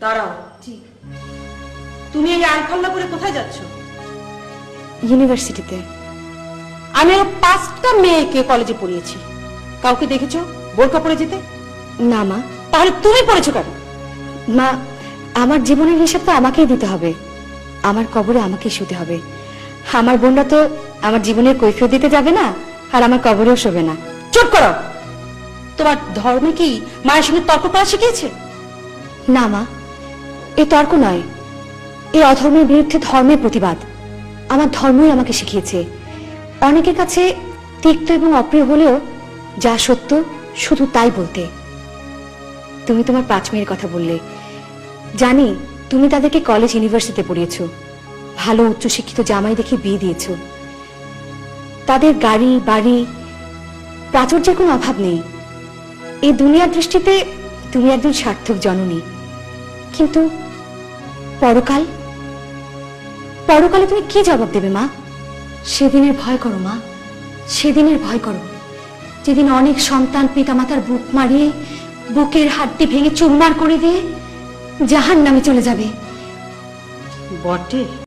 দাঁড়াও জি তুমি এই করে কোথায় যাচ্ছ? ইউনিভার্সিটিতে আমি আরও পাঁচটা মেয়েকে কলেজে পড়িয়েছি। কাউকে দেখেছ? বোরকা পরে যেতে? না মা। তাহলে তুমি পড়েছো কেন? মা আমার জীবনের হিসাব তো আমাকেই দিতে হবে। আমার কবরে আমাকেই শুতে হবে। আমার বোনরা তো আমার জীবনের কৈফিয়ত দিতে যাবে না আর আমার কবরেও শোবে না। চুপ করো! তোমার ধর্মে কি মায়ের সঙ্গে তর্ক করা শিখিয়েছে? না মা। এ তর্ক নয়। এই অধর্মের বিরুদ্ধে ধর্মের প্রতিবাদ। আমার ধর্মই আমাকে শিখিয়েছে। অনেকের কাছে তিক্ত এবং অপ্রিয় হলেও যা সত্য, শুধু তাই বলতে। তুমি তোমার পাঁচ মেয়ের কথা বললে। জানি, তুমি তাদেরকে কলেজ ইউনিভার্সিটিতে পড়িয়েছ। ভালো উচ্চশিক্ষিত জামাই দেখে বিয়ে দিয়েছ। তাদের গাড়ি, বাড়ি, প্রাচুর্যের কোনো অভাব নেই। এই দুনিয়ার দৃষ্টিতে তুমি একজন সার্থক জননী। কিন্তু পরকাল? পরকালে তুমি কি জবাব দেবে, মা? সেদিনের ভয় করো, মা। সেদিনের ভয় করো। যেদিন অনেক সন্তান পিতামাতার বুক মারিয়ে, বুকের হাড্ডি ভেঙে চুরমার করে দিয়ে জাহান নামে চলে যাবে। বটে।